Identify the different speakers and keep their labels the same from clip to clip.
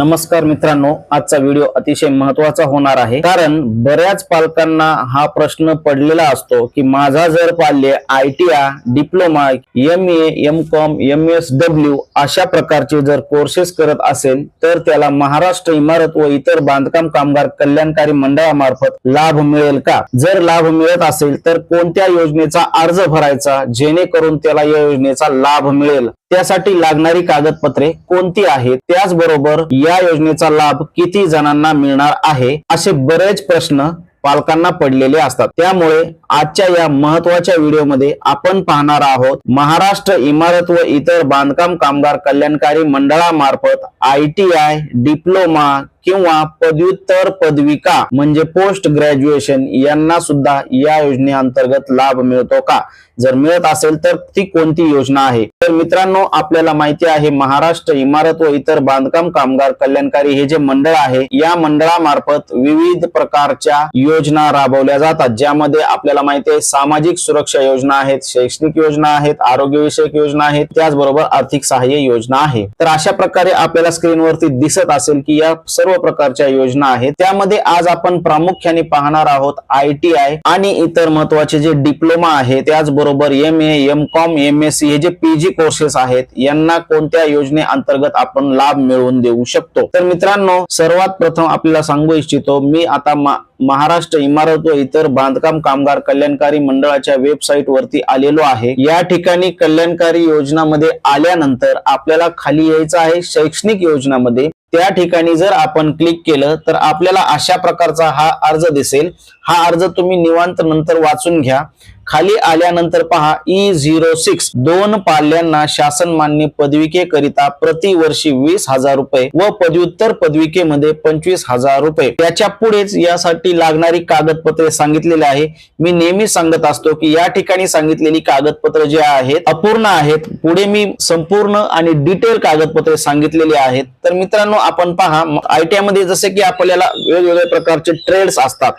Speaker 1: नमस्कार मित्रांनो आजचा व्हिडिओ अतिशय महत्त्वाचा होणार आहे. कारण बऱ्याच पालकांना हा प्रश्न पडलेला असतो की माझा जर पाल्य I T diploma M A M com M S W अशा प्रकारचे जर कोर्सेस करत असेल तर त्याला महाराष्ट्र इमारत व इतर बांधकाम कामगार कल्याणकारी मंडळामार्फत लाभ मिळेल का? जर लाभ मिळत असेल तर कोणत्या योजनेचा अर्ज भरायचा जेणेकरून त्याला या योजनेचा लाभ मिळेल? त्यासाठी लागणारी कागदपत्रे कोणती आहेत? त्याचबरोबर या योजनेचा लाभ किती जणांना मिळणार आहे? असे बरेच प्रश्न पालकांना पडलेले असतात. त्यामुळे आजच्या या महत्त्वाच्या व्हिडिओमध्ये आपण पाहणार आहोत महाराष्ट्र इमारत व इतर बांधकाम कामगार कल्याणकारी मंडळामार्फत आय टी आय डिप्लोमा किंवा पदव्युत्तर पदविका म्हणजे पोस्ट ग्रॅज्युएशन यांना सुद्धा या योजनेअंतर्गत लाभ मिळतो का? जर मिळत असेल तर ती कोणती योजना आहे? तर मित्रांनो आपल्याला माहिती आहे महाराष्ट्र इमारत व इतर बांधकाम कामगार कल्याणकारी हे जे मंडळ आहे या मंडळामार्फत विविध प्रकारच्या योजना राबवल्या जातात. ज्यामध्ये आपल्याला माहिती आहे सामाजिक सुरक्षा योजना आहेत शैक्षणिक योजना आहेत आरोग्यविषयक योजना आहेत त्याचबरोबर आर्थिक सहाय्य योजना आहे. तर अशा प्रकारे आपल्याला स्क्रीनवरती दिसत असेल की या सर्व प्रकारच्या योजना आहेत. त्यामध्ये आज आपण प्रामुख्याने पाहणार आहोत आय टी आय आणि इतर महत्त्वाचे जे डिप्लोमा आहे त्याचबरोबर M A M com M S C हे जे पीजी कोर्सेस आहेत यांना कोणत्या योजने अंतर्गत आपण लाभ मिळवून देऊ शकतो? तर मित्रांनो सर्वात प्रथम आपल्याला सांगू इच्छितो मी आता मा- महाराष्ट्र इमारत व इतर बांधकाम कामगार कल्याणकारी मंडळाच्या वेबसाईट वरती आलेलो आहे. या ठिकाणी कल्याणकारी योजनामध्ये आल्यानंतर आपल्याला खाली यायचं आहे शैक्षणिक योजनामध्ये. त्या ठिकाणी जर आपण क्लिक केलं तर आपल्याला अशा प्रकारचा हा अर्ज दिसेल. हा अर्ज तुम्ही निवांत नंतर वाचून घ्या. खाली आल्यानंतर पहा ई झिरो सिक्स दोन पाल्यांना शासन मान्य पदविकेकरिता प्रतिवर्षी वीस हजार रुपये व पदव्युत्तर पदविकेमध्ये पंचवीस हजार रुपये. त्याच्या पुढेच यासाठी लागणारी कागदपत्रे सांगितलेली आहे. मी नेहमी सांगत असतो की या ठिकाणी सांगितलेली कागदपत्र जे आहेत अपूर्ण आहेत. पुढे मी संपूर्ण आणि डिटेल कागदपत्रे सांगितलेली आहेत. तर मित्रांनो आपण पहा आयटीआयमध्ये जसे की आपल्याला वेगवेगळ्या प्रकारचे ट्रेड्स असतात.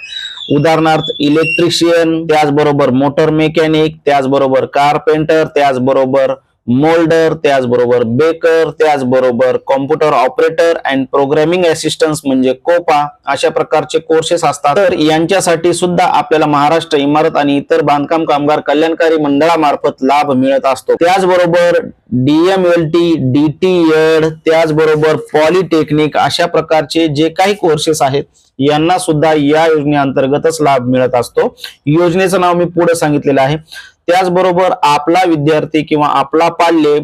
Speaker 1: उदाहरणार्थ इलेक्ट्रिशियन त्याचबरोबर मोटर मेकॅनिक त्याचबरोबर कारपेंटर त्याचबरोबर मोल्डर त्याचबरोबर बेकर त्याचबरोबर computer operator and programming assistance म्हणजे कोपा अशा प्रकारचे कोर्सेस असतात. तर यांच्यासाठी सुद्धा आपल्याला महाराष्ट्र इमारत आणि इतर बांधकाम कामगार कल्याणकारी मंडळामार्फत लाभ मिळत असतो. त्याचबरोबर डीएमएलटी डीटी एड त्याचबरोबर पॉलिटेक्निक अशा प्रकारचे जे काही कोर्सेस आहेत यांना सुद्धा या योजनेअंतर्गतच लाभ मिळत असतो. योजनेचं नाव मी पुढे सांगितलेलं आहे. त्याचबरोबर आपला विद्यार्थी किंवा आपला पाल्य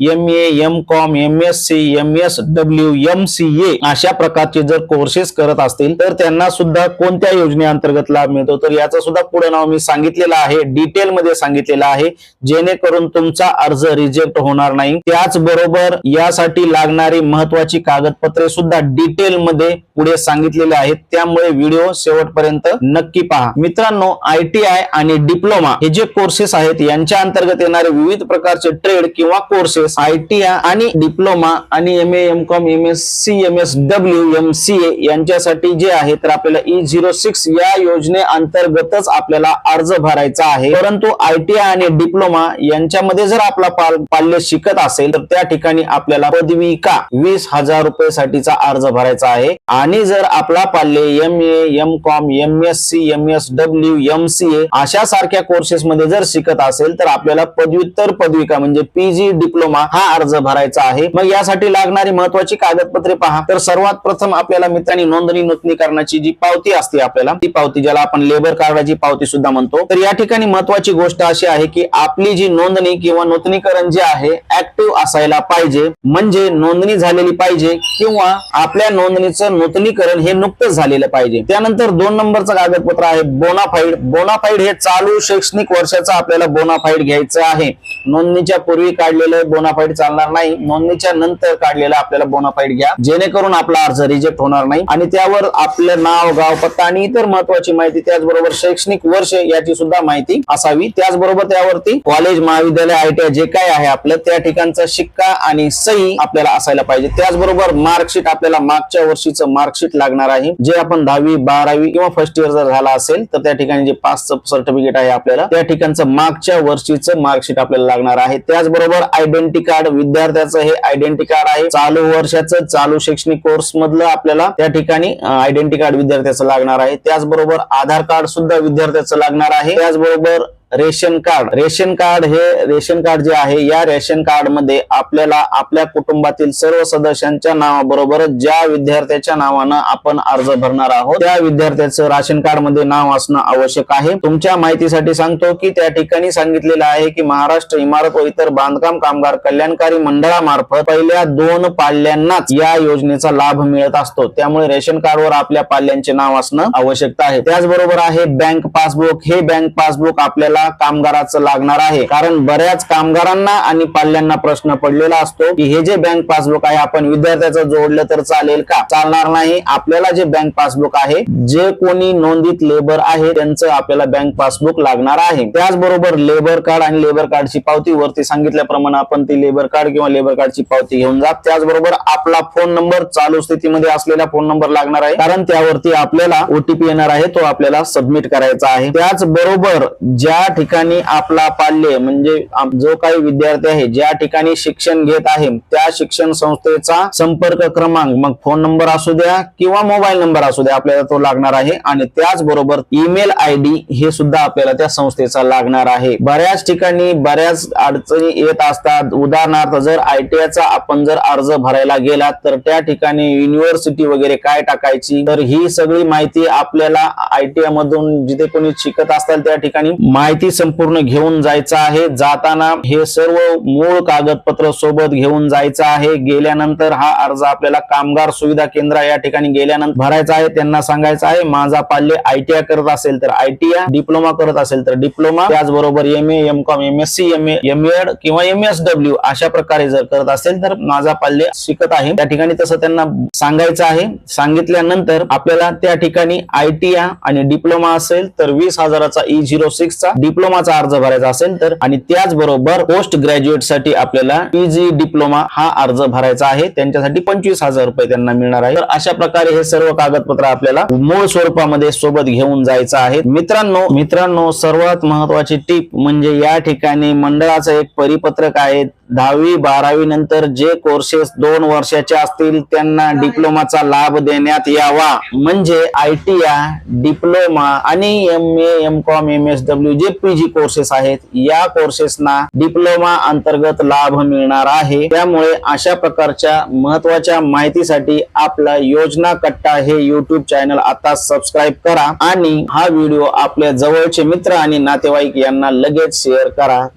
Speaker 1: M A M com M S C M S W M C A अशा प्रकारचे जर कोर्सेस करत असतील तर त्यांना सुद्धा कोणत्या योजनेअंतर्गत लाभ मिळतो? तर याचं सुद्धा पुढे नाव मी सांगितलेलं आहे डिटेल मध्ये सांगितलेलं आहे. जेणेकरून तुमचा अर्ज रिजेक्ट होणार नाही. त्याचबरोबर यासाठी लागणारी महत्वाची कागदपत्रे सुद्धा डिटेल मध्ये पुढे सांगितलेले आहेत. त्यामुळे व्हिडिओ शेवटपर्यंत नक्की पहा. मित्रांनो आय टी आय आणि डिप्लोमा हे जे कोर्सेस आहेत यांच्या अंतर्गत येणारे विविध प्रकारचे ट्रेड किंवा course courses I T I आणि डिप्लोमा आणि M A M com M S C M S W M C A यांच्यासाठी जे आहे तर आपल्याला ई झिरो सिक्स या योजनेअंतर्गतच आपल्याला अर्ज भरायचा आहे. परंतु आय टी आय आणि डिप्लोमा यांच्यामध्ये जर आपला पाल- पाल्य शिकत असेल तर त्या ठिकाणी आपल्याला पदविका वीस हजार रुपये साठीचा अर्ज भरायचा आहे. आणि जर आपला पाल्य M A M com M S C M S W M C A अशा सारख्या कोर्सेसमध्ये जर शिकत असेल तर आपल्याला पदव्युत्तर पदविका म्हणजे पीजी डिप्लोमा हा अर्ज भरायचा आहे. मग यासाठी लागणारी महत्वाची कागदपत्रे पहा. तर सर्वात प्रथम आपल्याला मित्रांनी नोंदणी नूतनीकरणाची जी पावती असते आपल्याला ती पावती ज्याला आपण लेबर कार्डाची पावती सुद्धा म्हणतो. तर या ठिकाणी महत्वाची गोष्ट अशी आहे की आपली जी नोंदणी किंवा नूतनीकरण जे आहे ऍक्टिव्ह असायला पाहिजे. म्हणजे नोंदणी झालेली पाहिजे किंवा आपल्या नोंदणीचं नूतनीकरण हे नुकतंच झालेलं पाहिजे. त्यानंतर दोन नंबरचं कागदपत्र आहे बोनाफाईड. बोनाफाईड हे चालू शैक्षणिक वर्षाचं आपल्याला बोनाफाईड घ्यायचं आहे. नोंदणीच्या पूर्वी काढलेलं बोनाफाईड चालणार नाही. नोंदणीच्या नंतर काढलेला आपल्याला बोनाफाईड घ्या. जेणेकरून आपला अर्ज रिजेक्ट होणार नाही. आणि त्यावर आपलं नाव गाव पत्ता आणि इतर महत्वाची माहिती त्याचबरोबर शैक्षणिक वर्ष याची सुद्धा माहिती असावी. त्याचबरोबर त्यावरती कॉलेज महाविद्यालय आय टी जे काय आहे आपलं त्या ठिकाणचा शिक्का आणि सही आपल्याला असायला पाहिजे. त्याचबरोबर मार्कशीट आपल्याला मागच्या वर्षीचं मार्कशीट लागणार आहे. जे आपण दहावी बारावी किंवा फर्स्ट इयर जर झाला असेल तर त्या ठिकाणी जे पासचं सर्टिफिकेट आहे आपल्याला त्या ठिकाणचं मागच्या वर्षीचं मार्कशीट आपल्याला लागणार आहे. त्याचबरोबर आय आयडेंटी कार्ड विद्यार्थ्याचं हे आयडेंटी कार्ड आहे. चालू वर्षाचं चालू शैक्षणिक कोर्स मधलं आपल्याला त्या ठिकाणी आयडेंटी कार्ड विद्यार्थ्याचं लागणार आहे. त्याचबरोबर आधार कार्ड सुद्धा विद्यार्थ्याचं लागणार आहे. त्याचबरोबर रेशन कार्ड. रेशन कार्ड हे रेशन कार्ड जे आहे या रेशन कार्डमध्ये आपल्याला आपल्या कुटुंबातील सर्व सदस्यांच्या नावाबरोबर ज्या विद्यार्थ्याच्या नावानं आपण अर्ज भरणार आहोत त्या विद्यार्थ्याचं राशन कार्डमध्ये नाव असणं आवश्यक आहे. तुमच्या माहितीसाठी सांगतो की त्या ठिकाणी सांगितलेलं आहे की महाराष्ट्र इमारत व इतर बांधकाम कामगार कल्याणकारी मंडळामार्फत पहिल्या दोन पाल्यांनाच या योजनेचा लाभ मिळत असतो. त्यामुळे रेशन कार्डवर आपल्या पाल्यांचे नाव असणं आवश्यकता आहे. त्याचबरोबर आहे बँक पासबुक. हे बँक पासबुक आपल्याला कामगाराचं लागणार आहे. कारण बऱ्याच कामगारांना आणि पाल्यांना प्रश्न पडलेला असतो की हे जे बँक पासबुक आहे आपण विद्यार्थ्याचं जोडलं तर चालेल का? चालणार नाही. आपल्याला जे बँक पासबुक आहे जे कोणी नोंदीत लेबर आहे त्यांचं आपल्याला बँक पासबुक लागणार आहे. त्याचबरोबर लेबर कार्ड आणि लेबर कार्डची पावती वरती सांगितल्याप्रमाणे आपण ती लेबर कार्ड किंवा लेबर कार्डची पावती घेऊन जा. त्याचबरोबर आपला फोन नंबर चालू स्थितीमध्ये असलेला फोन नंबर लागणार आहे. कारण त्यावरती आपल्याला ओटीपी येणार आहे तो आपल्याला सबमिट करायचा आहे. त्याचबरोबर ज्या ठिकाणी आपला पाल्य म्हणजे जो काही विद्यार्थी आहे ज्या ठिकाणी शिक्षण घेत आहे त्या शिक्षण संस्थेचा संपर्क क्रमांक मग फोन नंबर असू द्या किंवा मोबाईल नंबर असू द्या आपल्याला तो लागणार आहे. आणि त्याचबरोबर ईमेल आय डी हे सुद्धा आपल्याला त्या संस्थेचा लागणार आहे. बऱ्याच ठिकाणी बऱ्याच अडचणी येत असतात. उदाहरणार्थ जर आयटीआयचा आपण जर अर्ज भरायला गेला तर त्या ठिकाणी युनिव्हर्सिटी वगैरे काय टाकायची? तर ही सगळी माहिती आपल्याला आयटीआय मधून जिथे कोणी शिकत असतात त्या ठिकाणी माहिती संपूर्ण घेऊन जायचं आहे. जाताना हे सर्व मूळ कागदपत्र सोबत घेऊन जायचं आहे. गेल्यानंतर हा अर्ज आपल्याला कामगार सुविधा केंद्र या ठिकाणी गेल्यानंतर भरायचा आहे. त्यांना सांगायचं आहे माझा पाल्य आयटीआय करत असेल तर आयटीआय डिप्लोमा करत असेल तर डिप्लोमा त्याचबरोबर M A M com M S C M M ed किंवा एम एस डब्ल्यू अशा प्रकारे जर करत असेल तर माझा पाल्य शिकत आहे. त्या ठिकाणी तसं त्यांना सांगायचं आहे. सांगितल्यानंतर आपल्याला त्या ठिकाणी आयटीआय आणि डिप्लोमा असेल तर वीस हजाराचा ई झिरो सिक्सचा डिप्लोमाचा अर्ज भरायचा असेल तर आणि त्याचबरोबर पोस्ट ग्रॅज्युएटसाठी आपल्याला पीजी डिप्लोमा हा अर्ज भरायचा आहे. त्यांच्यासाठी पंचवीस हजार रुपये त्यांना मिळणार आहे. तर अशा प्रकारे हे सर्व कागदपत्र आपल्याला मूळ स्वरूपामध्ये सोबत घेऊन जायचं आहे. मित्रांनो मित्रांनो सर्वात महत्वाची टीप म्हणजे या ठिकाणी मंडळाचं एक परिपत्रक आहे. दहावी बारावी नंतर जे कोर्सेस दोन वर्षाचे असतील त्यांना डिप्लोमाचा लाभ देण्यात यावा. म्हणजे आयटीआय डिप्लोमा आणि M A M com M S W जे पीजी कोर्सेस आहेत या कोर्सेसना डिप्लोमा अंतर्गत लाभ मिळणार आहे. त्यामुळे अशा प्रकारच्या महत्त्वाच्या माहितीसाठी आपला योजना कट्टा हे युट्यूब चॅनल आता सबस्क्राईब करा. आणि हा व्हिडिओ आपल्या जवळचे मित्र आणि नातेवाईक यांना लगेच शेअर करा.